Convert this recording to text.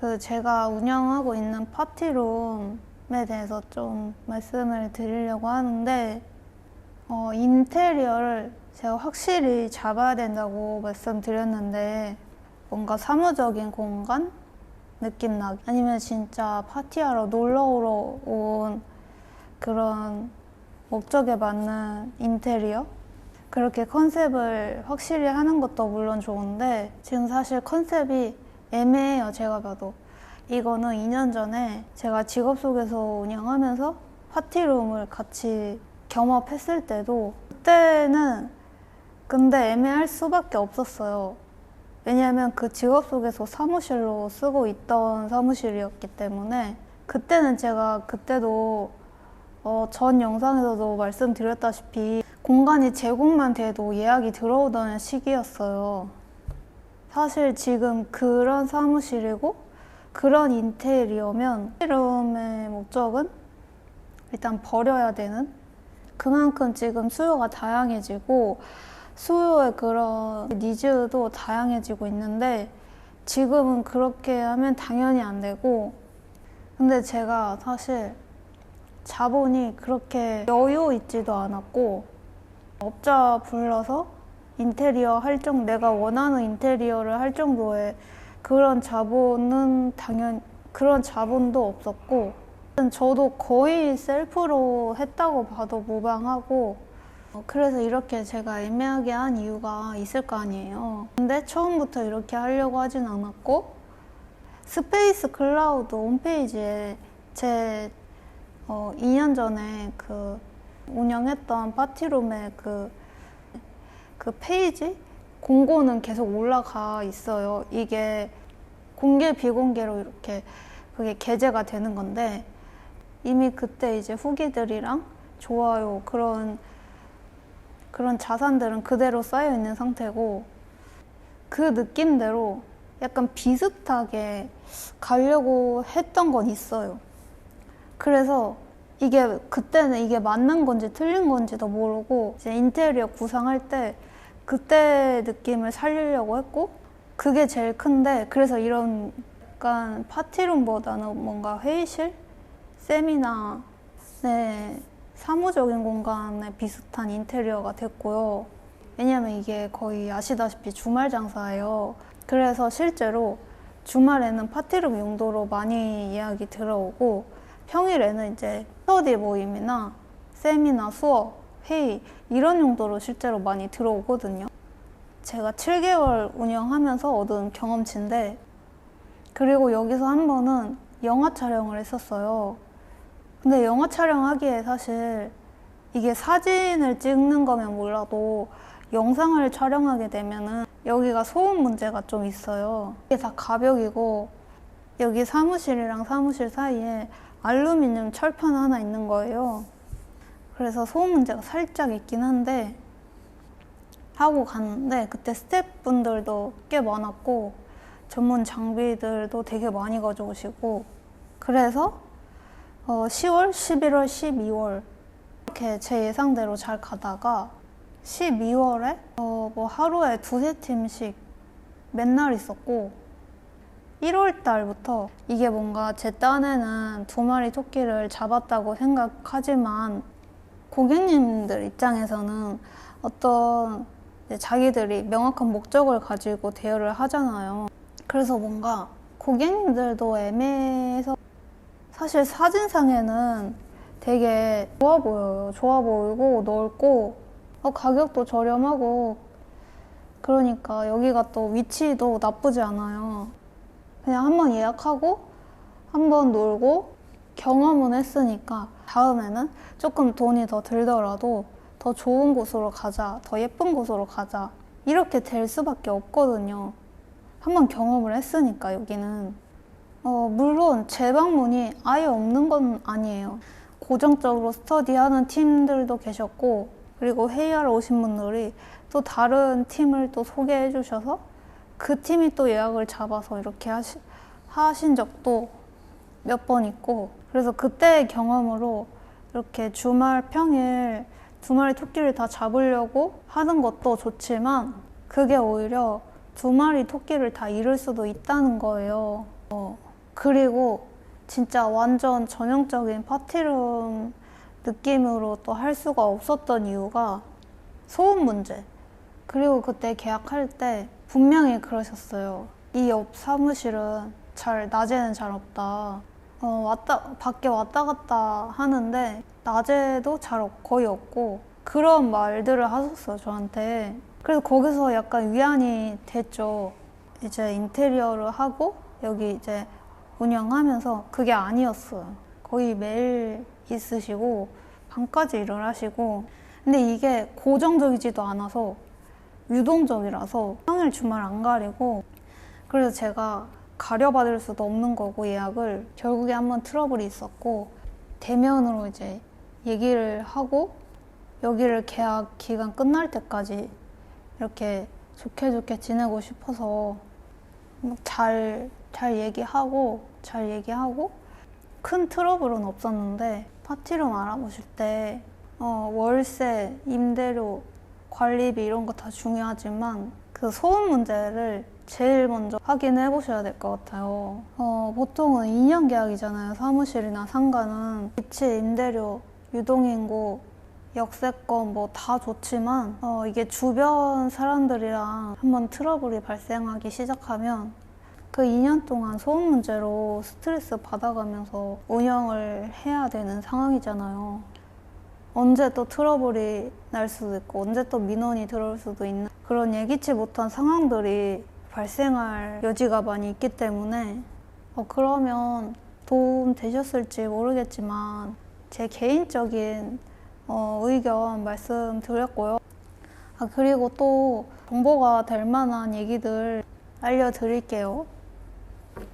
그 제가 운영하고 있는 파티룸에 대해서 좀 말씀을 드리려고 하는데 어, 인테리어를 제가 확실히 잡아야 된다고 말씀드렸는데 뭔가 사무적인 공간 느낌 나게? 아니면 진짜 파티하러 놀러 오러 온 그런 목적에 맞는 인테리어? 그렇게 컨셉을 확실히 하는 것도 물론 좋은데 지금 사실 컨셉이 애매해요 제가 봐도 이거는 2년 전에 제가 직업 속에서 운영하면서 파티룸을 같이 겸업했을 때도 그때는 근데 애매할 수밖에 없었어요 왜냐하면 그 직업 속에서 사무실로 쓰고 있던 사무실이었기 때문에 그때는 제가 그때도 어, 전 영상에서도 말씀드렸다시피 공간이 제공만 돼도 예약이 들어오던 시기였어요. 사실 지금 그런 사무실이고 그런 인테리어면 룸의 목적은 일단 버려야 되는 그만큼 지금 수요가 다양해지고 수요의 그런 니즈도 다양해지고 있는데 지금은 그렇게 하면 당연히 안 되고 근데 제가 사실 자본이 그렇게 여유 있지도 않았고 업자 불러서 인테리어 할 정도 내가 원하는 인테리어를 할 정도의 그런 자본은 당연 그런 자본도 없었고 저도 거의 셀프로 했다고 봐도 무방하고 어, 그래서 이렇게 제가 애매하게 한 이유가 있을 거 아니에요. 근데 처음부터 이렇게 하려고 하진 않았고 스페이스 클라우드 홈페이지에 제 어, 2년 전에 그 운영했던 파티룸의 그, 그 페이지 공고는 계속 올라가 있어요. 이게 공개 비공개로 이렇게 그게 게재가 되는 건데 이미 그때 이제 후기들이랑 좋아요 그런 그런 자산들은 그대로 쌓여 있는 상태고 그 느낌대로 약간 비슷하게 가려고 했던 건 있어요. 그래서 이게 그때는 이게 맞는 건지 틀린 건지도 모르고 이제 인테리어 구상할 때 그때 느낌을 살리려고 했고 그게 제일 큰데 그래서 이런 약간 파티룸보다는 뭔가 회의실, 세미나, 네 사무적인 공간에 비슷한 인테리어가 됐고요. 왜냐면 이게 거의 아시다시피 주말 장사예요. 그래서 실제로 주말에는 파티룸 용도로 많이 예약이 들어오고 평일에는 이제 스터디 모임이나 세미나 수업, 회의 이런 용도로 실제로 많이 들어오거든요. 제가 7개월 운영하면서 얻은 경험치인데 그리고 여기서 한 번은 영화 촬영을 했었어요. 근데 영화 촬영하기에 사실 이게 사진을 찍는 거면 몰라도 영상을 촬영하게 되면은 여기가 소음 문제가 좀 있어요. 이게 다 가벽이고 여기 사무실이랑 사무실 사이에 알루미늄 철판 하나 있는 거예요. 그래서 소음 문제가 살짝 있긴 한데 하고 갔는데 그때 스태프분들도 꽤 많았고 전문 장비들도 되게 많이 가져오시고 그래서 어, 10월, 11월, 12월 이렇게 제 예상대로 잘 가다가 12월에 어, 뭐 하루에 두세 팀씩 맨날 있었고 1월 달부터 이게 뭔가 제 딴에는 두 마리 토끼를 잡았다고 생각하지만 고객님들 입장에서는 어떤 자기들이 명확한 목적을 가지고 대여를 하잖아요. 그래서 뭔가 고객님들도 애매해서 사실 사진상에는 되게 좋아 보여요. 좋아 보이고 넓고 어, 가격도 저렴하고 그러니까 여기가 또 위치도 나쁘지 않아요. 그냥 한번 예약하고 한번 놀고 경험은 했으니까 다음에는 조금 돈이 더 들더라도 더 좋은 곳으로 가자, 더 예쁜 곳으로 가자 이렇게 될 수밖에 없거든요. 한번 경험을 했으니까 여기는. 어, 물론 재방문이 아예 없는 건 아니에요. 고정적으로 스터디하는 팀들도 계셨고, 그리고 회의하러 오신 분들이 또 다른 팀을 또 소개해 주셔서 그 팀이 또 예약을 잡아서 이렇게 하시, 하신 적도 몇 번 있고, 그래서 그때의 경험으로 이렇게 주말, 평일 두 마리 토끼를 다 잡으려고 하는 것도 좋지만, 그게 오히려 두 마리 토끼를 다 잃을 수도 있다는 거예요. 어. 그리고 진짜 완전 전형적인 파티룸 느낌으로 또 할 수가 없었던 이유가 소음 문제. 그리고 그때 계약할 때 분명히 그러셨어요. 이 옆 사무실은 잘, 낮에는 잘 없다. 어, 왔다, 밖에 왔다 갔다 하는데, 낮에도 잘 없- 거의 없고, 그런 말들을 하셨어요, 저한테. 그래서 거기서 약간 위안이 됐죠. 이제 인테리어를 하고, 여기 이제 운영하면서 그게 아니었어요. 거의 매일 있으시고, 밤까지 일을 하시고, 근데 이게 고정적이지도 않아서 유동적이라서 평일 주말 안 가리고 그래서 제가 가려받을 수도 없는 거고 예약을 결국에 한번 트러블이 있었고 대면으로 이제 얘기를 하고 여기를 계약 기간 끝날 때까지 이렇게 좋게 좋게 지내고 싶어서 잘, 잘 얘기하고 잘 얘기하고 큰 트러블은 없었는데 파티룸 알아보실 때 어, 월세, 임대료, 관리비 이런 거 다 중요하지만 그 소음 문제를 제일 먼저 확인해 보셔야 될 것 같아요. 어, 보통은 2년 계약이잖아요. 사무실이나 상가는 위치, 임대료, 유동인구, 역세권 뭐 다 좋지만 어, 이게 주변 사람들이랑 한번 트러블이 발생하기 시작하면 그 2년 동안 소음 문제로 스트레스 받아가면서 운영을 해야 되는 상황이잖아요. 언제 또 트러블이 날 수도 있고 언제 또 민원이 들어올 수도 있는 그런 예기치 못한 상황들이 발생할 여지가 많이 있기 때문에 어, 그러면 도움 되셨을지 모르겠지만 제 개인적인 어, 의견 말씀드렸고요. 아, 그리고 또 정보가 될 만한 얘기들 알려드릴게요.